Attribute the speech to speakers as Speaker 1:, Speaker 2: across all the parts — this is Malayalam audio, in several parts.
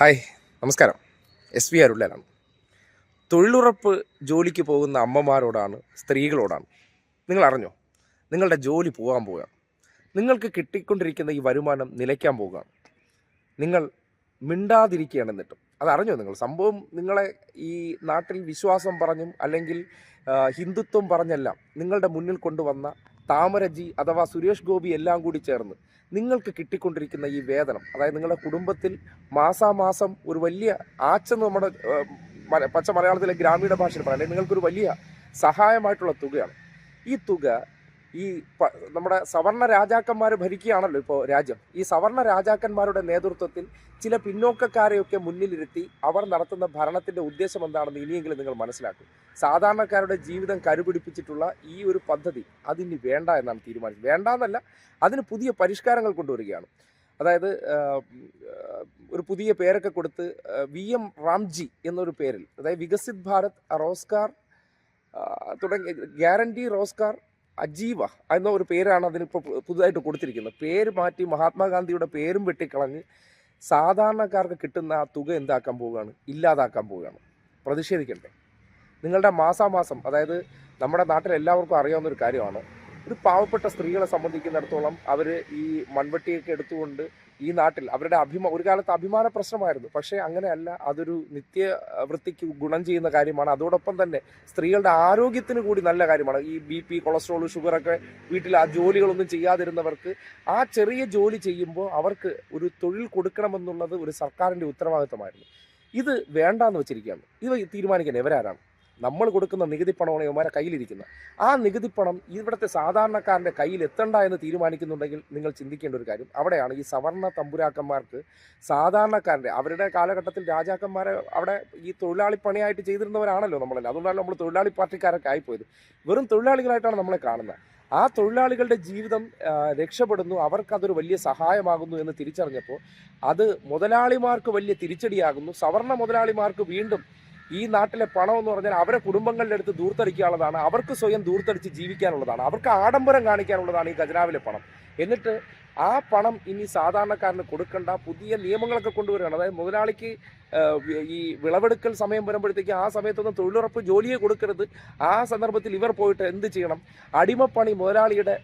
Speaker 1: ഹായ് നമസ്കാരം. എസ് വി അരുള്ളലാണ് തൊഴിലുറപ്പ് ജോലിക്ക് പോകുന്ന അമ്മമാരോടാണ് സ്ത്രീകളോടാണ്. നിങ്ങൾ അറിഞ്ഞോ നിങ്ങളുടെ ജോലി പോകാൻ പോവുകയാണ് നിങ്ങൾക്ക് കിട്ടിക്കൊണ്ടിരിക്കുന്ന ഈ വരുമാനം നിലയ്ക്കാൻ പോവുകയാണ് നിങ്ങൾ മിണ്ടാതിരിക്കുകയാണ് എന്നിട്ടും അതറിഞ്ഞോ നിങ്ങൾ? സംഭവം നിങ്ങളെ ഈ നാട്ടിൽ വിശ്വാസം പറഞ്ഞും അല്ലെങ്കിൽ ഹിന്ദുത്വം പറഞ്ഞെല്ലാം നിങ്ങളുടെ മുന്നിൽ കൊണ്ടുവന്ന താമരജി അഥവാ സുരേഷ് ഗോപി എല്ലാം കൂടി ചേർന്ന് നിങ്ങൾക്ക് കിട്ടിക്കൊണ്ടിരിക്കുന്ന ഈ വേതനം അതായത് നിങ്ങളുടെ കുടുംബത്തിൽ മാസാമാസം ഒരു വലിയ ആച്ചെന്ന് നമ്മുടെ പച്ച മലയാളത്തിലെ ഗ്രാമീണ ഭാഷയിൽ പറയാം. നിങ്ങൾക്കൊരു വലിയ സഹായമായിട്ടുള്ള തുകയാണ്. ഈ തുക ഈ നമ്മുടെ സവർണ രാജാക്കന്മാർ ഭരിക്കുകയാണല്ലോ ഇപ്പോൾ രാജ്യം. ഈ സവർണ രാജാക്കന്മാരുടെ നേതൃത്വത്തിൽ ചില പിന്നോക്കക്കാരെയൊക്കെ മുന്നിലിരുത്തി അവർ നടത്തുന്ന ഭരണത്തിന്റെ ഉദ്ദേശം എന്താണെന്ന് ഇനിയെങ്കിലും നിങ്ങൾ മനസ്സിലാക്കും. സാധാരണക്കാരുടെ ജീവിതം കരുപിടിപ്പിച്ചിട്ടുള്ള ഈ ഒരു പദ്ധതി അതിനി വേണ്ട എന്നാണ് തീരുമാനിച്ചത്. വേണ്ട എന്നല്ല അതിന് പുതിയ പരിഷ്കാരങ്ങൾ കൊണ്ടുവരികയാണ്. അതായത് ഒരു പുതിയ പേരൊക്കെ കൊടുത്ത് വി എം റാംജി എന്നൊരു പേരിൽ അതായത് വികസിത് ഭാരത് റോസ്കാർ തുടങ്ങി ഗ്യാരണ്ടി റോസ്കാർ അജീവ എന്ന ഒരു പേരാണ് അതിനിപ്പോൾ പുതുതായിട്ട് കൊടുത്തിരിക്കുന്നത്. പേര് മാറ്റി മഹാത്മാഗാന്ധിയുടെ പേരും വെട്ടിക്കളഞ്ഞ് സാധാരണക്കാർക്ക് കിട്ടുന്ന ആ തുക എന്താക്കാൻ പോവുകയാണ്? ഇല്ലാതാക്കാൻ പോവുകയാണ്. പ്രതിഷേധിക്കണ്ടേ? നിങ്ങളുടെ മാസാമാസം അതായത് നമ്മുടെ നാട്ടിൽ എല്ലാവർക്കും അറിയാവുന്ന ഒരു കാര്യമാണ്. ഒരു പാവപ്പെട്ട സ്ത്രീകളെ സംബന്ധിക്കുന്നിടത്തോളം അവർ ഈ മൺവെട്ടിയൊക്കെ എടുത്തുകൊണ്ട് ഈ നാട്ടിൽ അവരുടെ അഭിമാ ഒരു കാലത്ത് അഭിമാന പ്രശ്നമായിരുന്നു. പക്ഷേ അങ്ങനെയല്ല അതൊരു നിത്യ വൃത്തിക്ക് ഗുണം ചെയ്യുന്ന കാര്യമാണ്. അതോടൊപ്പം തന്നെ സ്ത്രീകളുടെ ആരോഗ്യത്തിന് കൂടി നല്ല കാര്യമാണ്. ഈ ബി പി കൊളസ്ട്രോൾ ഷുഗറൊക്കെ വീട്ടിൽ ആ ജോലികളൊന്നും ചെയ്യാതിരുന്നവർക്ക് ആ ചെറിയ ജോലി ചെയ്യുമ്പോൾ അവർക്ക് ഒരു തൊഴിൽ കൊടുക്കണമെന്നുള്ളത് ഒരു സർക്കാരിന്റെ ഉത്തരവാദിത്തമായിരുന്നു. ഇത് വേണ്ടാന്ന് വെച്ചിരിക്കുകയാണ്. ഇത് തീരുമാനിക്കുന്നത് ഇവരാരാണ്? നമ്മൾ കൊടുക്കുന്ന നികുതി പണമാണ് ഇവന്മാരെ കയ്യിലിരിക്കുന്നത്. ആ നികുതി പണം ഇവിടുത്തെ സാധാരണക്കാരന്റെ കയ്യിൽ എത്തണ്ട എന്ന് തീരുമാനിക്കുന്നുണ്ടെങ്കിൽ നിങ്ങൾ ചിന്തിക്കേണ്ട ഒരു കാര്യം. അവിടെയാണ് ഈ സവർണ തമ്പുരാക്കന്മാർക്ക് സാധാരണക്കാരന്റെ അവരുടെ കാലഘട്ടത്തിൽ രാജാക്കന്മാരെ അവിടെ ഈ തൊഴിലാളി പണിയായിട്ട് ചെയ്തിരുന്നവരാണല്ലോ നമ്മളല്ലേ. അതുകൊണ്ടാണ് നമ്മൾ തൊഴിലാളി പാർട്ടിക്കാരൊക്കെ ആയിപ്പോയത്. വെറും തൊഴിലാളികളായിട്ടാണ് നമ്മളെ കാണുന്നത്. ആ തൊഴിലാളികളുടെ ജീവിതം രക്ഷപ്പെടുന്നു. അവർക്കതൊരു വലിയ സഹായമാകുന്നു എന്ന് തിരിച്ചറിഞ്ഞപ്പോൾ അത് മുതലാളിമാർക്ക് വലിയ തിരിച്ചടിയാകുന്നു. സവർണ മുതലാളിമാർക്ക് വീണ്ടും ഈ നാട്ടിലെ പണം എന്ന് പറഞ്ഞാൽ അവരെ കുടുംബങ്ങളുടെ അടുത്ത് ദൂർത്തടിക്കാനുള്ളതാണ് അവർക്ക് സ്വയം ദൂർത്തടിച്ച് ജീവിക്കാനുള്ളതാണ് അവർക്ക് ആഡംബരം കാണിക്കാനുള്ളതാണ് ഈ ഖജനാവിലെ പണം. എന്നിട്ട് ആ പണം ഇനി സാധാരണക്കാരന് കൊടുക്കേണ്ട പുതിയ നിയമങ്ങളൊക്കെ കൊണ്ടുവരികയാണ്. അതായത് മുതലാളിക്ക് ഈ വിളവെടുക്കൽ സമയം വരുമ്പോഴത്തേക്ക് ആ സമയത്തൊന്നും തൊഴിലുറപ്പ് ജോലിയെ കൊടുക്കരുത്. ആ സന്ദർഭത്തിൽ ഇവർ പോയിട്ട് എന്ത് ചെയ്യണം? അടിമപ്പണി മുതലാളിയുടെ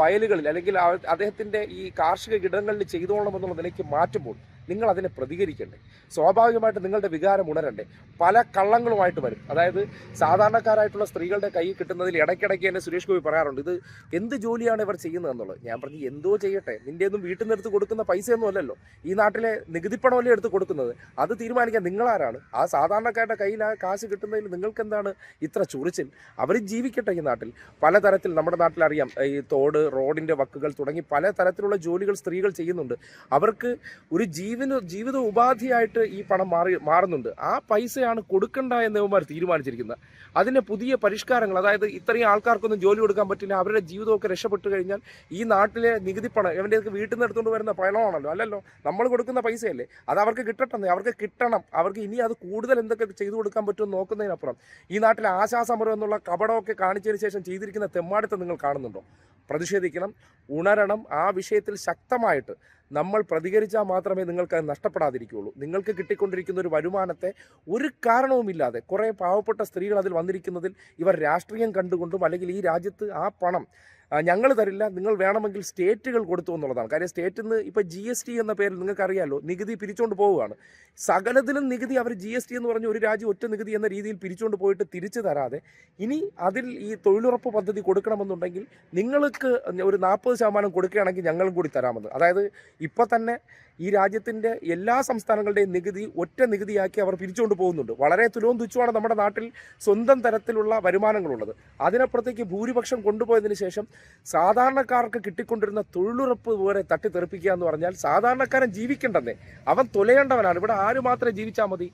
Speaker 1: വയലുകളിൽ അല്ലെങ്കിൽ അദ്ദേഹത്തിന്റെ ഈ കാർഷിക ഇടങ്ങളിൽ ചെയ്തോളണം എന്നുള്ള നിലയ്ക്ക് മാറ്റുമ്പോൾ നിങ്ങൾ അതിനെ പ്രതികരിക്കണ്ടേ? സ്വാഭാവികമായിട്ട് നിങ്ങളുടെ വികാരം ഉണരണ്ടേ? പല കള്ളങ്ങളുമായിട്ട് വരും. അതായത് സാധാരണക്കാരായിട്ടുള്ള സ്ത്രീകളുടെ കൈ കിട്ടുന്നതിൽ ഇടയ്ക്കിടയ്ക്ക് തന്നെ സുരേഷ് ഗോപി പറയാറുണ്ട് ഇത് എന്ത് ജോലിയാണ് ഇവർ ചെയ്യുന്നത്? എന്നുള്ളത്. ഞാൻ പറഞ്ഞു എന്തോ ചെയ്യട്ടെ? നിന്റെ ഒന്നും വീട്ടിൽ നിന്ന് എടുത്ത് കൊടുക്കുന്ന പൈസയൊന്നും അല്ലല്ലോ. ഈ നാട്ടിലെ നികുതിപ്പണമല്ലേ എടുത്ത് കൊടുക്കുന്നത്? അത് തീരുമാനിക്കാൻ നിങ്ങളാരാണ്? ആ സാധാരണക്കാരുടെ കയ്യിൽ ആ കാശ് കിട്ടുന്നതിൽ നിങ്ങൾക്ക് എന്താണ് ഇത്ര ചൊറിച്ചിൽ? അവർ ജീവിക്കട്ടെ ഈ നാട്ടിൽ. പലതരത്തിൽ നമ്മുടെ നാട്ടിൽ അറിയാം ഈ തോട് റോഡിന്റെ വക്കുകൾ തുടങ്ങി പല തരത്തിലുള്ള ജോലികൾ സ്ത്രീകൾ ചെയ്യുന്നുണ്ട്. അവർക്ക് ഒരു ജീവന ജീവിത ജീവിത ഉപാധിയായിട്ട് ഈ പണം മാറി മാറുന്നുണ്ട്. ആ പൈസയാണ് കൊടുക്കേണ്ട എന്ന് ഇവന്മാർ തീരുമാനിച്ചിരിക്കുന്നത്. അതിന് പുതിയ പരിഷ്കാരങ്ങൾ അതായത് ഇത്രയും ആൾക്കാർക്കൊന്നും ജോലി കൊടുക്കാൻ പറ്റില്ല അവരുടെ ജീവിതമൊക്കെ രക്ഷപ്പെട്ടു കഴിഞ്ഞാൽ ഈ നാട്ടിലെ നികുതി പണം ഇവന്റെയൊക്കെ വീട്ടിൽ നിന്ന് എടുത്തുകൊണ്ട് വരുന്ന പണമാണല്ലോ അല്ലല്ലോ? നമ്മൾ കൊടുക്കുന്ന പൈസയല്ലേ? അത് അവർക്ക് കിട്ടട്ടെ അവർക്ക് കിട്ടണം. അവർക്ക് ഇനി അത് കൂടുതൽ എന്തൊക്കെ ചെയ്തു കൊടുക്കാൻ പറ്റുമെന്ന് നോക്കുന്നതിനപ്പുറം ഈ നാട്ടിലെ ആശാസമരം എന്നുള്ള കപടമൊക്കെ കാണിച്ചതിന് ശേഷം ചെയ്തിരിക്കുന്ന തെമ്മാടിത്തം നിങ്ങൾ കാണുന്നുണ്ടോ? പ്രതിഷേധിക്കണം ഉണരണം ആ വിഷയത്തിൽ ശക്തമായിട്ട് നമ്മൾ പ്രതികരിച്ചാൽ മാത്രമേ നിങ്ങൾക്ക് അത് നഷ്ടപ്പെടാതിരിക്കുകയുള്ളൂ. നിങ്ങൾക്ക് കിട്ടിക്കൊണ്ടിരിക്കുന്ന ഒരു വരുമാനത്തെ ഒരു കാരണവുമില്ലാതെ കുറേ പാവപ്പെട്ട സ്ത്രീകൾ അതിൽ വന്നിരിക്കുന്നതിൽ ഇവർ രാഷ്ട്രീയം കണ്ടുകൊണ്ടും അല്ലെങ്കിൽ ഈ രാജ്യത്ത് ആ പണം ഞങ്ങൾ തരില്ല നിങ്ങൾ വേണമെങ്കിൽ സ്റ്റേറ്റുകൾ കൊടുത്തു എന്നുള്ളതാണ്. കാര്യം സ്റ്റേറ്റിൽ നിന്ന് ഇപ്പോൾ ജി എസ് ടി എന്ന പേരിൽ നിങ്ങൾക്കറിയാമല്ലോ നികുതി പിരിച്ചുകൊണ്ട് പോവുകയാണ്. സകലത്തിലും നികുതി അവർ ജി എസ് ടി എന്ന് പറഞ്ഞ് ഒരു രാജ്യം ഒറ്റ നികുതി എന്ന രീതിയിൽ പിരിച്ചുകൊണ്ട് പോയിട്ട് തിരിച്ചു തരാതെ ഇനി അതിൽ ഈ തൊഴിലുറപ്പ് പദ്ധതി കൊടുക്കണമെന്നുണ്ടെങ്കിൽ നിങ്ങൾക്ക് ഒരു നാൽപ്പത് ശതമാനം കൊടുക്കുകയാണെങ്കിൽ ഞങ്ങളും കൂടി തരാമെന്ന്. അതായത് ഇപ്പോൾ തന്നെ ഈ രാജ്യത്തിന്റെ എല്ലാ സംസ്ഥാനങ്ങളുടെയും നികുതി ഒറ്റ നികുതിയാക്കി അവർ പിരിച്ചുകൊണ്ട് പോകുന്നുണ്ട്. വളരെ തുലവും തുച്ഛമാണ് നമ്മുടെ നാട്ടിൽ സ്വന്തം തരത്തിലുള്ള വരുമാനങ്ങളുള്ളത്. അതിനപ്പുറത്തേക്ക് ഭൂരിപക്ഷം കൊണ്ടുപോയതിന് ശേഷം സാധാരണക്കാർക്ക് കിട്ടിക്കൊണ്ടിരുന്ന തൊഴിലുറപ്പ് വരെ തട്ടിത്തെറിപ്പിക്കുക എന്ന് പറഞ്ഞാൽ സാധാരണക്കാരൻ ജീവിക്കേണ്ടതേ അവൻ തൊലയേണ്ടവനാണ്. ഇവിടെ ആര് മാത്രമേ ജീവിച്ചാൽ മതി?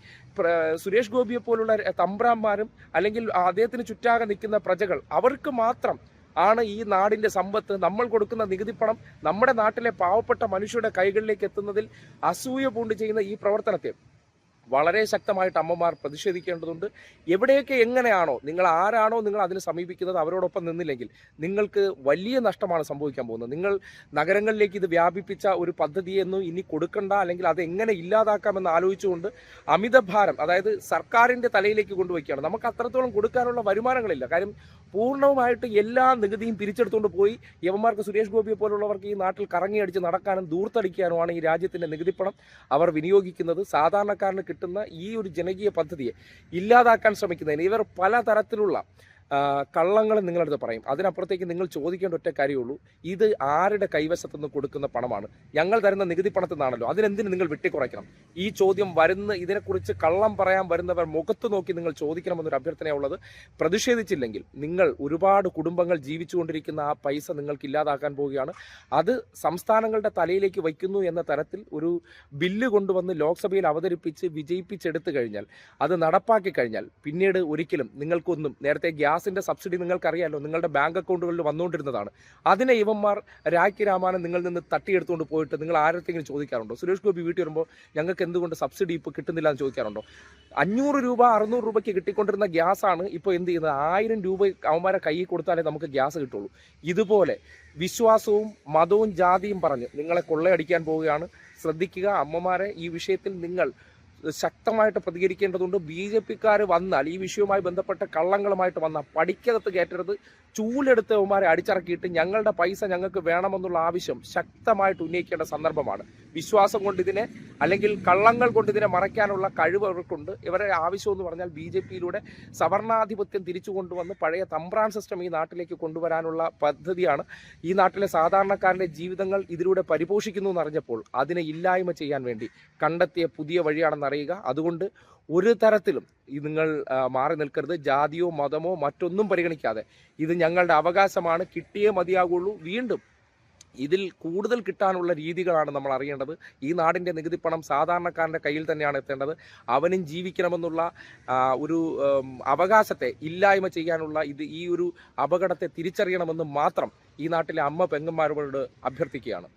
Speaker 1: സുരേഷ് ഗോപിയെ പോലുള്ള തമ്പ്രാന്മാരും അല്ലെങ്കിൽ അദ്ദേഹത്തിന് ചുറ്റാകെ നിൽക്കുന്ന പ്രജകൾ അവർക്ക് മാത്രം ആണ് ഈ നാടിന്റെ സമ്പത്ത് നമ്മൾ കൊടുക്കുന്ന നികുതി പണം നമ്മുടെ നാട്ടിലെ പാവപ്പെട്ട മനുഷ്യരുടെ കൈകളിലേക്ക് എത്തുന്നതിൽ അസൂയ പൂണ്ട് ചെയ്യുന്ന ഈ പ്രവർത്തനത്തെ. വളരെ ശക്തമായിട്ട് അമ്മമാർ പ്രതിഷേധിക്കേണ്ടതുണ്ട്. എവിടെയൊക്കെ എങ്ങനെയാണോ നിങ്ങൾ ആരാണോ നിങ്ങൾ അതിനെ സമീപിക്കുന്നത് അവരോടൊപ്പം നിന്നില്ലെങ്കിൽ നിങ്ങൾക്ക് വലിയ നഷ്ടമാണ് സംഭവിക്കാൻ പോകുന്നത്. നിങ്ങൾ നഗരങ്ങളിലേക്ക് ഇത് വ്യാപിപ്പിച്ച ഒരു പദ്ധതിയെന്നും ഇനി കൊടുക്കണ്ട അല്ലെങ്കിൽ അത് എങ്ങനെ ഇല്ലാതാക്കാമെന്ന് ആലോചിച്ചുകൊണ്ട് അമിതഭാരം അതായത് സർക്കാരിന്റെ തലയിലേക്ക് കൊണ്ടുവയ്ക്കുകയാണ്. നമുക്ക് അത്രത്തോളം കൊടുക്കാനുള്ള വരുമാനങ്ങളില്ല. കാര്യം പൂർണമായിട്ട് എല്ലാ നികുതിയും പിരിച്ചെടുത്തുകൊണ്ട് പോയി യവന്മാർക്ക് സുരേഷ് ഗോപിയെ പോലുള്ളവർക്ക് ഈ നാട്ടിൽ കറങ്ങിയടിച്ച് നടക്കാനും ദൂർത്തടിക്കാനുമാണ് ഈ രാജ്യത്തിന്റെ നികുതിപ്പണം അവർ വിനിയോഗിക്കുന്നത്. സാധാരണക്കാരന് കിട്ടുന്ന ഈ ഒരു ജനകീയ പദ്ധതിയെ ഇല്ലാതാക്കാൻ ശ്രമിക്കുന്നതിന് ഇവർ പലതരത്തിലുള്ള കള്ളങ്ങൾ നിങ്ങളടുത്ത് പറയും. അതിനപ്പുറത്തേക്ക് നിങ്ങൾ ചോദിക്കേണ്ട ഒറ്റ കാര്യമുള്ളൂ. ഇത് ആരുടെ കൈവശത്തു നിന്ന് കൊടുക്കുന്ന പണമാണ്? ഞങ്ങൾ തരുന്ന നികുതി പണത്തിൽ നിന്നാണല്ലോ അതിനെന്തിന് നിങ്ങൾ വെട്ടിക്കുറയ്ക്കണം? ഈ ചോദ്യം വരുന്ന ഇതിനെക്കുറിച്ച് കള്ളം പറയാൻ വരുന്നവർ മുഖത്ത് നോക്കി നിങ്ങൾ ചോദിക്കണമെന്നൊരു അഭ്യർത്ഥനയുള്ളത് പ്രതിഷേധിച്ചില്ലെങ്കിൽ നിങ്ങൾ ഒരുപാട് കുടുംബങ്ങൾ ജീവിച്ചുകൊണ്ടിരിക്കുന്ന ആ പൈസ നിങ്ങൾക്ക് ഇല്ലാതാക്കാൻ പോവുകയാണ്. അത് സംസ്ഥാനങ്ങളുടെ തലയിലേക്ക് വയ്ക്കുന്നു എന്ന തരത്തിൽ ഒരു ബില്ല് കൊണ്ടുവന്ന് ലോക്സഭയിൽ അവതരിപ്പിച്ച് വിജയിപ്പിച്ചെടുത്തു കഴിഞ്ഞാൽ അത് നടപ്പാക്കി കഴിഞ്ഞാൽ പിന്നീട് ഒരിക്കലും നിങ്ങൾക്കൊന്നും നേരത്തെ ഗ്യാസിന്റെ സബ്സിഡി നിങ്ങൾക്കറിയാലോ നിങ്ങളുടെ ബാങ്ക് അക്കൗണ്ടുകളിൽ വന്നുകൊണ്ടിരുന്നതാണ്. അതിനെ ഇവന്മാർ രാഖി രാമാനം നിങ്ങളിൽ നിന്ന് തട്ടിയെടുത്തുകൊണ്ട് പോയിട്ട് നിങ്ങൾ ആരെങ്കിലും ചോദിക്കാറുണ്ടോ? സുരേഷ് ഗോപി വീട്ടിൽ വരുമ്പോൾ ഞങ്ങൾക്ക് എന്തുകൊണ്ട് സബ്സിഡി ഇപ്പോൾ കിട്ടുന്നില്ല എന്ന് ചോദിക്കാറുണ്ടോ? അഞ്ഞൂറ് രൂപ അറുന്നൂറ് രൂപയ്ക്ക് കിട്ടിക്കൊണ്ടിരുന്ന ഗ്യാസാണ് ഇപ്പോൾ എന്ത് ചെയ്യുന്നത്? ആയിരം രൂപ അവന്മാരെ കയ്യിൽ കൊടുത്താലേ നമുക്ക് ഗ്യാസ് കിട്ടുള്ളൂ. ഇതുപോലെ വിശ്വാസവും മതവും ജാതിയും പറഞ്ഞ് നിങ്ങളെ കൊള്ളയടിക്കാൻ പോവുകയാണ്. ശ്രദ്ധിക്കുക അമ്മമാരെ ഈ വിഷയത്തിൽ നിങ്ങൾ ശക്തമായിട്ട് പ്രതികരിക്കേണ്ടതുണ്ട്. ബി ജെ പിക്കാർ വന്നാൽ ഈ വിഷയവുമായി ബന്ധപ്പെട്ട കള്ളങ്ങളുമായിട്ട് വന്നാൽ പഠിക്കകത്ത് കയറ്റരുത്. ചൂലെടുത്ത് ഉമാരെ അടിച്ചിറക്കിയിട്ട് ഞങ്ങളുടെ പൈസ ഞങ്ങൾക്ക് വേണമെന്നുള്ള ആവശ്യം ശക്തമായിട്ട് ഉന്നയിക്കേണ്ട സന്ദർഭമാണ്. വിശ്വാസം കൊണ്ട് ഇതിനെ അല്ലെങ്കിൽ കള്ളങ്ങൾ കൊണ്ട് ഇതിനെ മറയ്ക്കാനുള്ള കഴിവ് അവർക്കുണ്ട്. ഇവരുടെ ആവശ്യം എന്ന് പറഞ്ഞാൽ ബി ജെ പിയിലൂടെ സവർണാധിപത്യം തിരിച്ചു കൊണ്ടുവന്ന് പഴയ തമ്പ്രാൻ സിസ്റ്റം ഈ നാട്ടിലേക്ക് കൊണ്ടുവരാനുള്ള പദ്ധതിയാണ്. ഈ നാട്ടിലെ സാധാരണക്കാരന്റെ ജീവിതങ്ങൾ ഇതിലൂടെ പരിപോഷിക്കുന്നു എന്നറിഞ്ഞപ്പോൾ അതിനെ ഇല്ലായ്മ ചെയ്യാൻ വേണ്ടി കണ്ടെത്തിയ പുതിയ വഴിയാണെന്നറിയുക അതുകൊണ്ട് ഒരു തരത്തിലും ഇത് നിങ്ങൾ മാറി നിൽക്കരുത്. ജാതിയോ മതമോ മറ്റൊന്നും പരിഗണിക്കാതെ. ഇത് ഞങ്ങളുടെ അവകാശമാണ്. കിട്ടിയേ മതിയാകുള്ളൂ. വീണ്ടും ഇതിൽ കൂടുതൽ കിട്ടാനുള്ള രീതികളാണ് നമ്മൾ അറിയേണ്ടത്. ഈ നാടിന്റെ നികുതി പണം സാധാരണക്കാരന്റെ കയ്യിൽ തന്നെയാണ് എത്തേണ്ടത്. അവനും ജീവിക്കണമെന്നുള്ള ഒരു അവകാശത്തെ ഇല്ലായ്മ ചെയ്യാനുള്ള ഇത് ഈ ഒരു അപകടത്തെ തിരിച്ചറിയണമെന്ന് മാത്രം ഈ നാട്ടിലെ അമ്മ പെങ്ങന്മാരോട് അഭ്യർത്ഥിക്കുകയാണ്.